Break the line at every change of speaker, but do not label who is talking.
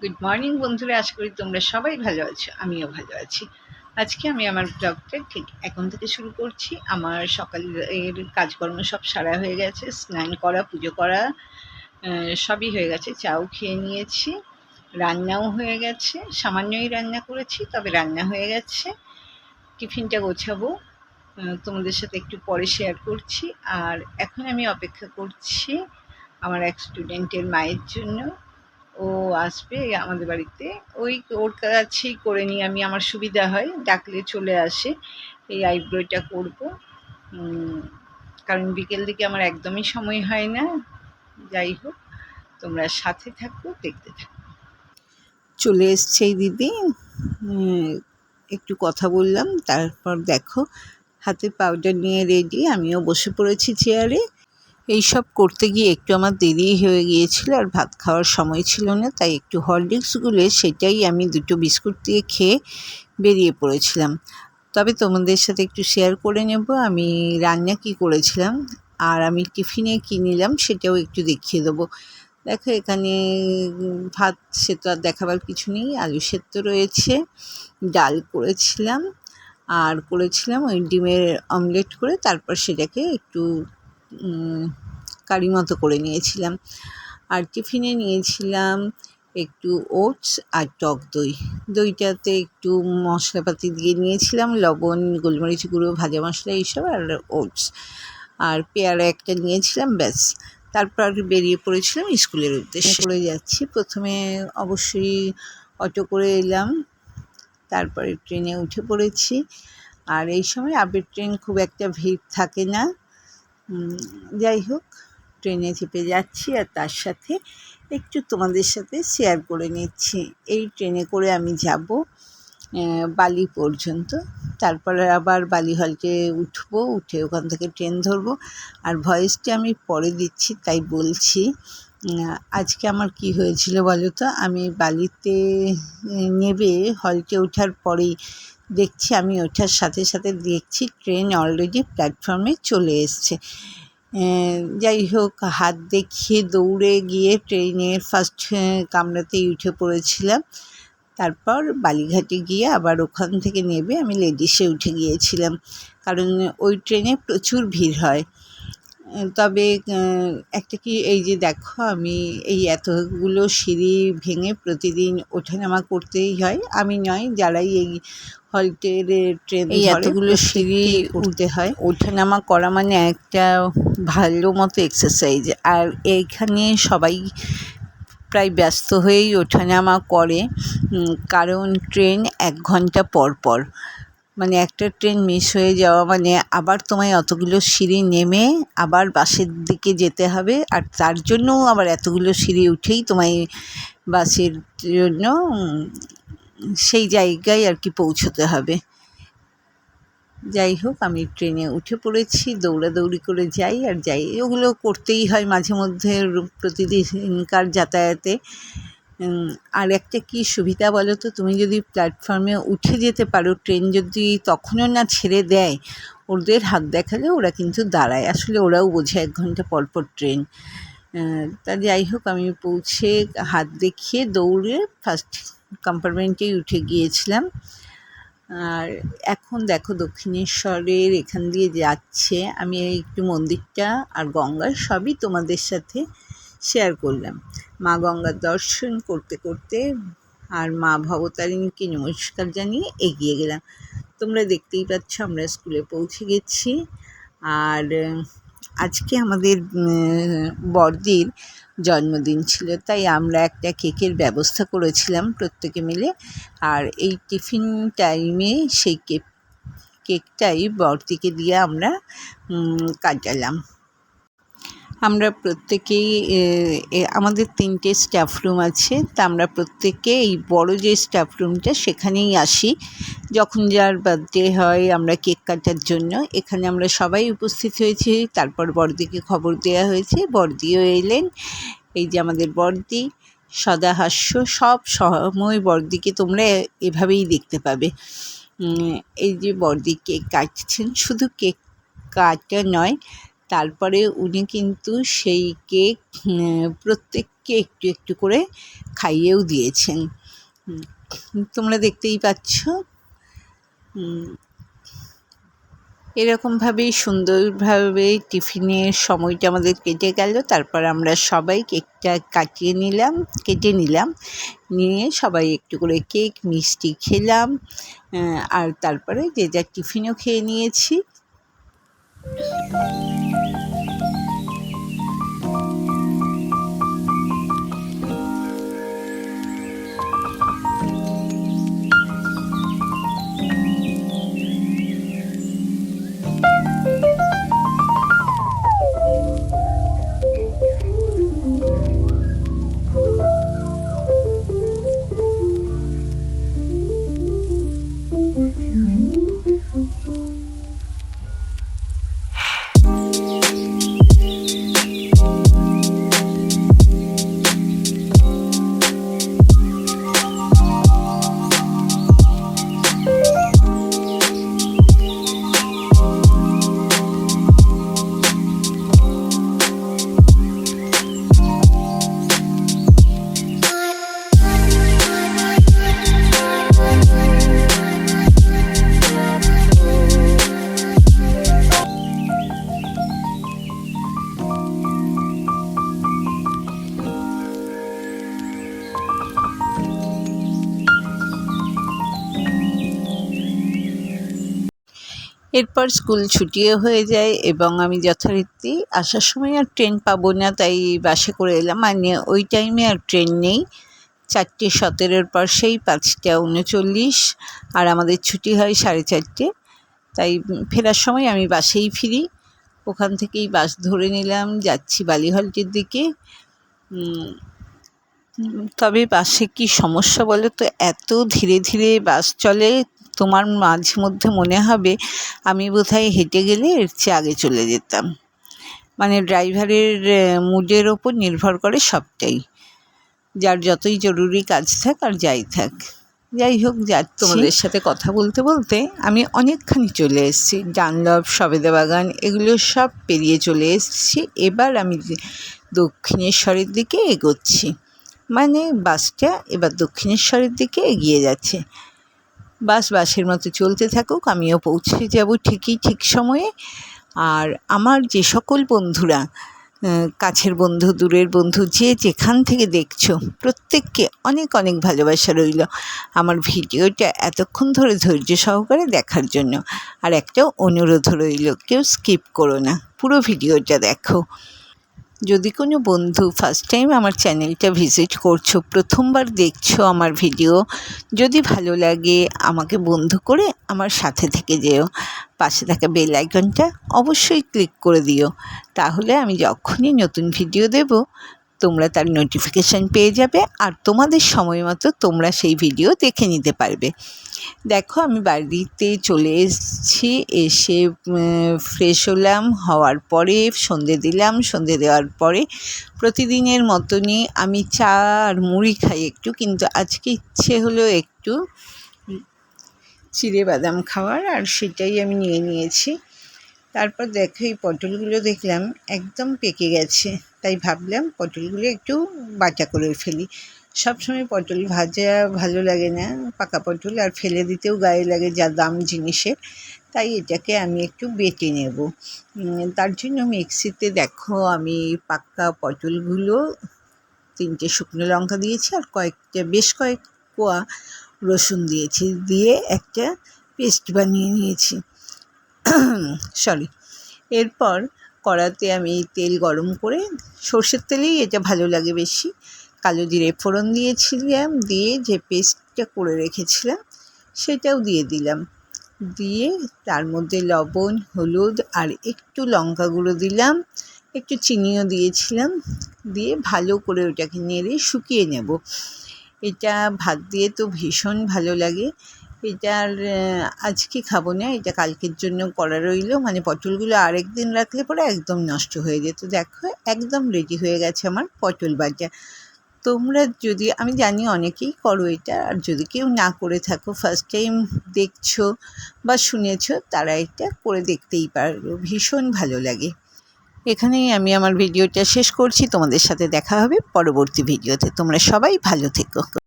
Good morning বন্ধুরা। আশা করি তোমরা সবাই ভালো আছো, আমিও ভালো আছি। আজকে আমি আমার ব্লগটা ঠিক এখন থেকে শুরু করছি। আমার সকালের কাজকর্ম সব সারা হয়ে গেছে, স্নান করা, পুজো করা সবই হয়ে গেছে। চাও খেয়ে নিয়েছি, রান্নাও হয়ে গেছে। সামান্যই রান্না করেছি, তবে রান্না হয়ে গেছে। টিফিনটা গোছাবো। তোমাদের সাথে একটু পরে শেয়ার করছি। আর এখন আমি অপেক্ষা করছি আমার এক স্টুডেন্টের মায়ের জন্য। ও আসবে আমাদের বাড়িতে। ওই ওর কাছেই করে নিই আমি, আমার সুবিধা হয়, ডাকলে চলে আসে। এই আইব্রোটা করব। কারণ বিকেল দিকে আমার একদমই সময় হয় না। যাই হোক, তোমরা সাথে থাকো, দেখতে থাকো। চলে এসছে দিদি। একটু কথা বললাম, তারপর দেখো, হাতে পাউডার নিয়ে রেডি আমিও বসে পড়েছি চেয়ারে এইসব করতে গিয়ে একটু আমার দেরি হয়ে গিয়েছিল আর ভাত খাওয়ার সময় ছিল না, তাই একটু হরলিক্স গুলে সেটাই আমি দুটো বিস্কুট দিয়ে খেয়ে বেরিয়ে পড়েছিলাম। তবে তোমাদের সাথে একটু শেয়ার করে নেব, আমি রান্না কি করেছিলাম আর আমি টিফিনে কী নিলাম সেটাও একটু দেখিয়ে দেবো। দেখো এখানে ভাত সে তো আর দেখাবার কিছু নেই, আলু সেদ্ধ রয়েছে, ডাল করেছিলাম, আর করেছিলাম ওই ডিমের অমলেট করে, তারপর সেটাকে একটু কারি মতো করে নিয়েছিলাম। আর টিফিনে নিয়েছিলাম একটু ওটস আর টক দই। দইটাতে একটু মশলাপাতি দিয়ে নিয়েছিলাম, লবণ, গোলমরিচ গুঁড়ো, ভাজা মশলা এইসব আর ওটস। আর পেয়ারা একটা নিয়েছিলাম, ব্যাস। তারপর আর বেরিয়ে পড়েছিলাম স্কুলের উদ্দেশ্যে। করে যাচ্ছি। প্রথমে অবশ্যই অটো করে এলাম। তারপরে ট্রেনে উঠে পড়েছি। আর এই সময় আবের ট্রেন খুব একটা ভিড় থাকে না। যাই হোক, ট্রেনে চেপে যাচ্ছি আর তার সাথে একটু তোমাদের সাথে শেয়ার করে নিচ্ছি। এই ট্রেনে করে আমি যাব বালি পর্যন্ত। তারপরে আবার বালি হলকে উঠবো, উঠে ওখান থেকে ট্রেন ধরবো। আর ভয়েসটি আমি পরে দিচ্ছি, তাই বলছি আজকে আমার কি হয়েছিল বলো তো? আমি বালিতে নেবে হলকে ওঠার পরেই দেখছি আমি ওঠার সাথে সাথে দেখছি ট্রেন অলরেডি প্ল্যাটফর্মে চলে এসছে। যাই হোক, হাত দেখিয়ে দৌড়ে গিয়ে ট্রেনের ফার্স্ট কামরাতেই উঠে পড়েছিলাম। তারপর বালিঘাটে গিয়ে আবার ওখান থেকে নেবে আমি লেডিসে উঠে গিয়েছিলাম। কারণ ওই ট্রেনে প্রচুর ভিড় হয়। তবে একটা কি এই যে দেখো আমি এই এতগুলো সিঁড়ি ভেঙে প্রতিদিন ওঠানামা করতেই হয়। আমি নয় যারাই এই হল্টের ট্রেন এই এতগুলো সিঁড়ি উঠতে হয়। ওঠানামা করা মানে একটা ভালো মতো এক্সারসাইজ আর এইখানে সবাই প্রায় ব্যস্ত হয়েই ওঠানামা করে কারণ ট্রেন এক ঘণ্টা পর পর। মানে একটা ট্রেন মিস হয়ে যাওয়া মানে আবার তোমায় অতগুলো সিঁড়ি নেমে আবার বাসের দিকে যেতে হবে। আর তার জন্যও আবার এতগুলো সিঁড়ি উঠেই তোমায় বাসের জন্য সেই জায়গায় আর কি পৌঁছতে হবে। যাই হোক, আমি ট্রেনে উঠে পড়েছি, দৌড়াদৌড়ি করে যাই আর যাই। ওগুলো করতেই হয় মাঝে মধ্যে প্রতিদিনকার যাতায়াতে। আর একটা কি সুবিধা বলো তো তুমি যদি প্ল্যাটফর্মে উঠে যেতে পারো ট্রেন যদি তখনও না ছেড়ে দেয়, ওদের হাত দেখালে ওরা কিন্তু দাঁড়ায়। আসলে ওরাও বোঝে এক ঘণ্টা পর পর ট্রেন তা যাই হোক, আমি পৌঁছে হাত দেখিয়ে দৌড়ে ফার্স্ট কম্পার্টমেন্টেই উঠে গিয়েছিলাম। আর এখন দেখো দক্ষিণেশ্বরের এখান দিয়ে যাচ্ছে। আমি একটু মন্দিরটা আর গঙ্গা সবই তোমাদের সাথে শেয়ার করলাম। মা গঙ্গার দর্শন করতে করতে আর মা ভবতারিণীকে নমস্কার জানিয়ে এগিয়ে গেলাম। তোমরা দেখতেই পাচ্ছ আমরা স্কুলে পৌঁছে গেছি। আর আজকে আমাদের বড়দির জন্মদিন ছিল, তাই আমরা একটা কেকের ব্যবস্থা করেছিলাম প্রত্যেকে মিলে। আর এই টিফিন টাইমে সেই কেক, কেকটাই বড়দিকে দিয়ে আমরা কাটালাম। আমরা প্রত্যেকেই আমাদের তিনটে স্টাফ রুম আছে, তা আমরা প্রত্যেকে এই বড় যে স্টাফ রুমটা সেখানেই আসি। যখন যার বার্থডে হয়, আমরা কেক কাটার জন্য। এখানে আমরা সবাই উপস্থিত হয়েছি, তারপর বড়দিকে খবর দেওয়া হয়েছে। বড়দিও এলেন, এই যে আমাদের বড়দি সদা হাস্য সব সময় বড়দিকে তোমরা এভাবেই দেখতে পাবে। এই যে বড়দি কেক কাটছেন, শুধু কেক কাটা নয় তারপরে উনি কিন্তু সেই কেক প্রত্যেককে একটু একটু করে খাইয়েও দিয়েছেন। তোমরা দেখতেই পাচ্ছ। উম, এরকমভাবেই সুন্দরভাবে টিফিনের সময়টা আমাদের কেটে গেল। তারপর আমরা সবাই কেকটা কাটিয়ে নিলাম কেটে নিলাম। নিয়ে সবাই একটু করে কেক মিষ্টি খেলাম। আর তারপরে যে যার টিফিনও খেয়ে নিয়েছি। Thank you. এরপর স্কুল ছুটিও হয়ে যায় এবং আমি যথারীতি আসার সময় আর ট্রেন পাবো না, তাই বাসে করে এলাম। মানে ওই টাইমে আর ট্রেন নেই। চারটে সতেরোর পর সেই পাঁচটা উনচল্লিশ আর আমাদের ছুটি হয় সাড়ে চারটে। তাই ফেরার সময় আমি বাসেই ফিরি। ওখান থেকেই বাস ধরে নিলাম, যাচ্ছি বালিহলটির দিকে। তবে বাসে কি সমস্যা বলো তো? এত ধীরে ধীরে বাস চলে তোমার মাঝে মধ্যে মনে হবে আমি বোধহয় হেঁটে গেলে এর চেয়ে আগে চলে যেতাম। মানে ড্রাইভারের মুডের ওপর নির্ভর করে সবটাই। যার যতই জরুরি কাজ থাক আর যাই থাক। যাই হোক যাচ্ছি তোমাদের সাথে কথা বলতে বলতে আমি অনেকখানি চলে এসেছি। ডানলভ সবেদা বাগান এগুলো সব পেরিয়ে চলে এসেছি। এবার আমি দক্ষিণেশ্বরের দিকে এগোচ্ছি। মানে বাসটা এবার দক্ষিণেশ্বরের দিকে এগিয়ে যাচ্ছে। বাস বাসের মতো চলতে থাকুক, আমিও পৌঁছে যাব ঠিকই ঠিক সময়ে। আর আমার যে সকল বন্ধুরা কাছের বন্ধু, দূরের বন্ধু, যে যেখান থেকে দেখছ, প্রত্যেককে অনেক অনেক ভালোবাসা রইল আমার ভিডিওটা এতক্ষণ ধরে ধৈর্য সহকারে দেখার জন্য। আর একটা অনুরোধ রইল, কেউ স্কিপ করো না, পুরো ভিডিওটা দেখো। যদি কোনো বন্ধু ফার্স্ট টাইম আমার চ্যানেলটা ভিজিট করছ, প্রথমবার দেখছ আমার ভিডিও যদি ভালো লাগে আমাকে বন্ধু করে আমার সাথে থেকে যেও। পাশে থাকা বেল আইকনটা অবশ্যই ক্লিক করে দিও। তাহলে আমি যখনই নতুন ভিডিও দেব তোমরা তার নোটিফিকেশান পেয়ে যাবে আর তোমাদের সময় মতো তোমরা সেই ভিডিও দেখে নিতে পারবে। দেখো, আমি বাড়িতে চলে এসেছি, এসে ফ্রেশ হলাম, হওয়ার পরে, সন্ধে দিলাম, সন্ধে দেওয়ার পরে প্রতিদিনের মতনই আমি চা আর মুড়ি খাই একটু, কিন্তু আজকে ইচ্ছে হলো একটু চিড়ে বাদাম খাওয়ার, আর সেটাই আমি নিয়ে নিয়েছি। তারপর দেখো, এই পটলগুলো দেখলাম একদম পেকে গেছে। তাই ভাবলাম পটলগুলো একটু বাটা করে ফেলি। সবসময় পটল ভাজা ভালো লাগে না, পাকা পটল আর ফেলে দিতেও গায়ে লাগে যা দাম জিনিসের। তাই এটাকে আমি একটু বেটে নেব। তার জন্য মিক্সিতে দেখো আমি পাকা পটলগুলো তিনটে শুকনো লঙ্কা দিয়েছি আর কয়েকটা, বেশ কয়েক কোয়া রসুন দিয়েছি, দিয়ে একটা পেস্ট বানিয়ে নিয়েছি। সরি, এরপর কড়াতে আমি তেল গরম করে সর্ষের তেলেই এটা ভালো লাগে বেশি। কালো জিরে ফোড়ন দিয়েছিলাম, দিয়ে যে পেস্টটা করে রেখেছিলাম সেটাও দিয়ে দিলাম। দিয়ে তার মধ্যে লবণ, হলুদ আর একটু লঙ্কা গুঁড়ো দিলাম, একটু চিনিও দিয়েছিলাম, দিয়ে ভালো করে ওটাকে নেড়ে শুকিয়ে নেব। এটা ভাত দিয়ে তো ভীষণ ভালো লাগে। এটা আর আজকে খাব না? এটা কালকের জন্য করা রইল। মানে পটলগুলো আরেক দিন রাখলে পরে একদম নষ্ট হয়ে যেত। দেখো, একদম রেডি হয়ে গেছে আমার পটল ভাজা। তোমরা যদি, আমি জানি অনেকেই করো এটা, আর যদি কেউ না করে থাকো ফার্স্ট টাইম দেখছ বা শুনেছো, তারা এটা করে দেখতেই পারো। ভীষণ ভালো লাগে। এখানেই আমি আমার ভিডিওটা শেষ করছি। তোমাদের সাথে দেখা হবে পরবর্তী ভিডিওতে। তোমরা সবাই ভালো থেকো।